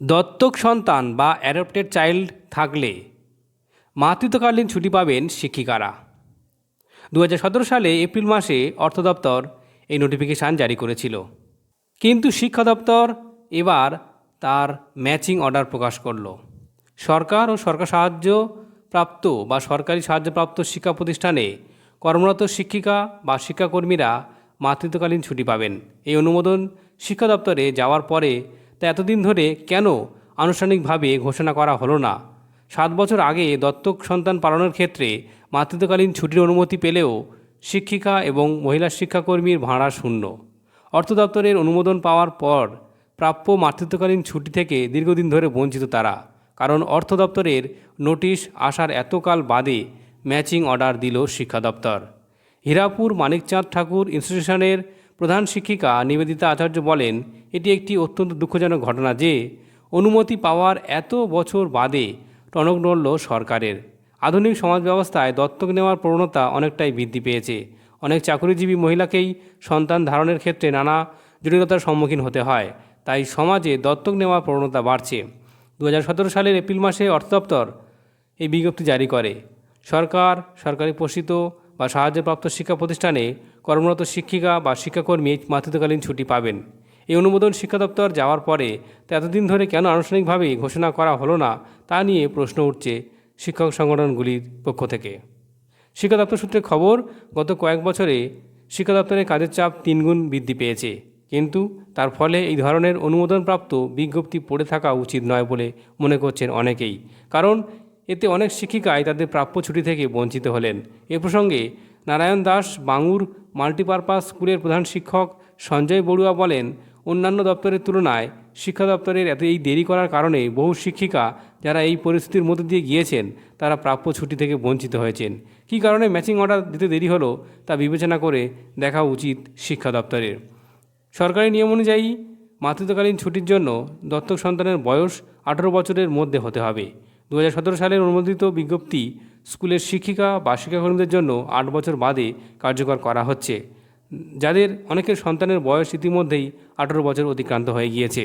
দত্তক সন্তান বা অ্যাডপ্টেড চাইল্ড থাকলে মাতৃত্বকালীন ছুটি পাবেন শিক্ষিকারা। দুহাজার সতেরো সালে এপ্রিল মাসে অর্থ দপ্তর এই নোটিফিকেশান জারি করেছিল। কিন্তু শিক্ষা দপ্তর এবার তার ম্যাচিং অর্ডার প্রকাশ করল। সরকার ও সরকার সাহায্য প্রাপ্ত বা সরকারি সাহায্যপ্রাপ্ত শিক্ষা প্রতিষ্ঠানে কর্মরত শিক্ষিকা বা শিক্ষাকর্মীরা মাতৃত্বকালীন ছুটি পাবেন। এই অনুমোদন শিক্ষা দপ্তরে যাওয়ার পরে তা এতদিন ধরে কেন আনুষ্ঠানিকভাবে ঘোষণা করা হলো না? সাত বছর আগে দত্তক সন্তান পালনের ক্ষেত্রে মাতৃত্বকালীন ছুটির অনুমতি পেলেও শিক্ষিকা এবং মহিলা শিক্ষাকর্মীর ভাড়া শূন্য। অর্থ দপ্তরের অনুমোদন পাওয়ার পর প্রাপ্য মাতৃত্বকালীন ছুটি থেকে দীর্ঘদিন ধরে বঞ্চিত তারা, কারণ অর্থ দপ্তরের নোটিশ আসার এতকাল বাদে ম্যাচিং অর্ডার দিল শিক্ষা দপ্তর। হীরাপুর মানিকচাঁদ ঠাকুর ইনস্টিটিউশনের প্রধান শিক্ষিকা নিবেদিতা আচার্য বলেন, এটি একটি অত্যন্ত দুঃখজনক ঘটনা যে অনুমতি পাওয়ার এত বছর বাদে টনক নড়ল সরকারের। আধুনিক সমাজ ব্যবস্থায় দত্তক নেওয়ার প্রবণতা অনেকটাই বৃদ্ধি পেয়েছে। অনেক চাকরিজীবী মহিলাকেই সন্তান ধারণের ক্ষেত্রে নানা জটিলতার সম্মুখীন হতে হয়। তাই সমাজে দত্তক নেওয়ার প্রবণতা বাড়ছে। দু হাজার সতেরো সালের এপ্রিল মাসে অর্থ দপ্তর এই বিজ্ঞপ্তি জারি করে। সরকার, সরকারি পোষিত বা সাহায্যপ্রাপ্ত শিক্ষা প্রতিষ্ঠানে কর্মরত শিক্ষিকা বা শিক্ষাকর্মী মাতৃত্বকালীন ছুটি পাবেন। এই অনুমোদন শিক্ষা দপ্তর যাওয়ার পরে এতদিন ধরে কেন আনুষ্ঠানিকভাবে ঘোষণা করা হলো না, তা নিয়ে প্রশ্ন উঠছে শিক্ষক সংগঠনগুলির পক্ষ থেকে। শিক্ষা দপ্তর সূত্রে খবর, গত কয়েক বছরে শিক্ষা দপ্তরের কাজের চাপ তিনগুণ বৃদ্ধি পেয়েছে। কিন্তু তার ফলে এই ধরনের অনুমোদনপ্রাপ্ত বিজ্ঞপ্তি পড়ে থাকা উচিত নয় বলে মনে করছেন অনেকেই। কারণ এতে অনেক শিক্ষিকাই তাদের প্রাপ্য ছুটি থেকে বঞ্চিত হলেন। এ প্রসঙ্গে নারায়ণ দাস, বাঙুর, মাল্টিপারপাস স্কুলের প্রধান শিক্ষক সঞ্জয় বড়ুয়া বলেন, অন্যান্য দপ্তরের তুলনায় শিক্ষা দপ্তরের এত এই দেরি করার কারণে বহু শিক্ষিকা যারা এই পরিস্থিতির মধ্যে দিয়ে গিয়েছেন, তারা প্রাপ্য ছুটি থেকে বঞ্চিত হয়েছেন। কী কারণে ম্যাচিং অর্ডার দিতে দেরি হলো, তা বিবেচনা করে দেখা উচিত শিক্ষা দপ্তরের। সরকারি নিয়ম অনুযায়ী মাতৃত্বকালীন ছুটির জন্য দত্তক সন্তানের বয়স আঠারো বছরের মধ্যে হতে হবে। দু হাজার সতেরো সালের অনুমোদিত বিজ্ঞপ্তি স্কুলের শিক্ষিকা বা শিক্ষাকর্মীদের জন্য আট বছর বাদে কার্যকর করা হচ্ছে, যাদের অনেকের সন্তানের বয়স ইতিমধ্যেই আঠেরো বছর অতিক্রান্ত হয়ে গিয়েছে।